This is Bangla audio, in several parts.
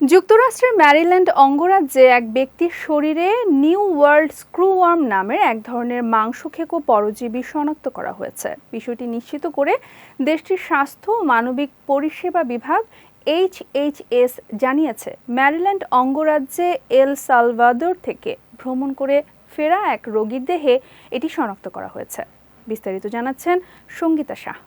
যুক্তরাষ্ট্রের ম্যারিল্যান্ড অঙ্গরাজ্যে এক ব্যক্তির শরীরে নিউ ওয়ার্ল্ড স্ক্রুওয়ার্ম নামের এক ধরনের মাংসখেকো পরজীবী শনাক্ত করা হয়েছে। বিষয়টি নিশ্চিত করে দেশটির স্বাস্থ্য ও মানবিক পরিষেবা বিভাগ এইচএইচএস জানিয়েছে, ম্যারিল্যান্ড অঙ্গরাজ্যে এল সালভাদোর থেকে ভ্রমণ করে ফেরা এক রোগীর দেহে এটি শনাক্ত করা হয়েছে। বিস্তারিত জানাচ্ছেন সঙ্গীতা শাহ।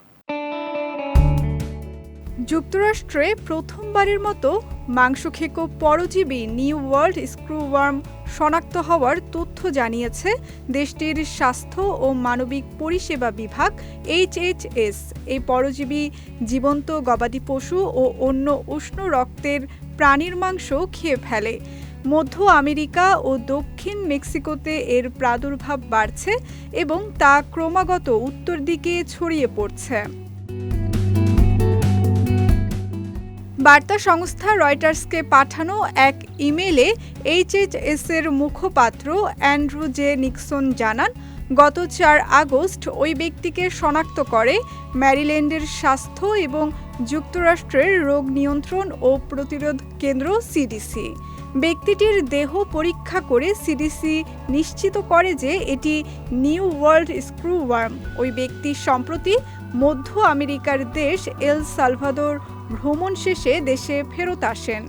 যুক্তরাষ্ট্রে প্রথমবারের মতো মাংসখেকো পরজীবী নিউ ওয়ার্ল্ড স্ক্রুওয়ার্ম শনাক্ত হওয়ার তথ্য জানিয়েছে দেশটির স্বাস্থ্য ও মানবিক পরিষেবা বিভাগ এইচএইচএস এই পরজীবী জীবন্ত গবাদি পশু ও অন্য উষ্ণ রক্তের প্রাণীর মাংস খেয়ে ফেলে। মধ্য আমেরিকা ও দক্ষিণ মেক্সিকোতে এর প্রাদুর্ভাব বাড়ছে এবং তা ক্রমাগত উত্তর দিকে ছড়িয়ে পড়ছে। বার্তা সংস্থা রয়টার্সকে পাঠানো এক ইমেলে এইচএইচএস এর মুখপাত্র অ্যান্ড্রু জে নিক্সন জানান, গত চার আগস্ট ওই ব্যক্তিকে শনাক্ত করে ম্যারিল্যান্ডের স্বাস্থ্য এবং যুক্তরাষ্ট্রের রোগ নিয়ন্ত্রণ ও প্রতিরোধ কেন্দ্র সিডিসি। ব্যক্তিটির দেহ পরীক্ষা করে সিডিসি নিশ্চিত করে যে এটি নিউ ওয়ার্ল্ড স্ক্রুওয়ার্ম। ওই ব্যক্তি সম্প্রতি মধ্য আমেরিকার দেশ এল সালভাদোর ভ্রমণ শেষে দেশে ফেরত আসেন।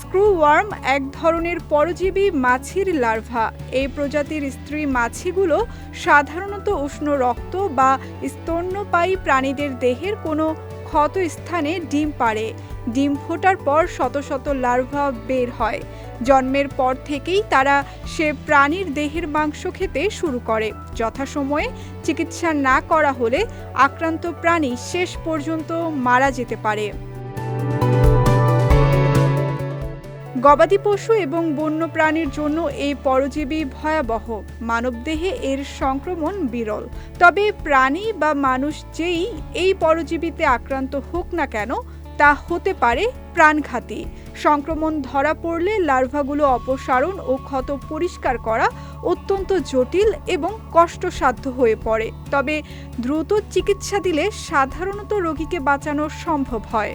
স্ক্রুওয়ার্ম এক ধরনের পরজীবী মাছির লার্ভা। এই প্রজাতির স্ত্রী মাছিগুলো সাধারণত উষ্ণ রক্ত বা স্তন্যপায়ী প্রাণীদের দেহের কোনো ক্ষত স্থানে ডিম পাড়ে। ডিম ফোটার পর শত শত লার্ভা বের হয়। জন্মের পর থেকেই তারা সে প্রাণীর দেহের মাংস খেতে শুরু করে। যথাসময়ে চিকিৎসা না করা হলে আক্রান্ত প্রাণী শেষ পর্যন্ত মারা যেতে পারে। গবাদি পশু এবং বন্য প্রাণীর জন্য এই পরজীবী ভয়াবহ। মানবদেহে এর সংক্রমণ বিরল। তবে প্রাণী বা মানুষ যেই এই পরজীবীতে আক্রান্ত হোক না কেন, তা হতে পারে প্রাণঘাতী। সংক্রমণ ধরা পড়লে লার্ভাগুলো অপসারণ ও ক্ষত পরিষ্কার করা অত্যন্ত জটিল এবং কষ্টসাধ্য হয়ে পড়ে। তবে দ্রুত চিকিৎসা দিলে সাধারণত রোগীকে বাঁচানো সম্ভব হয়।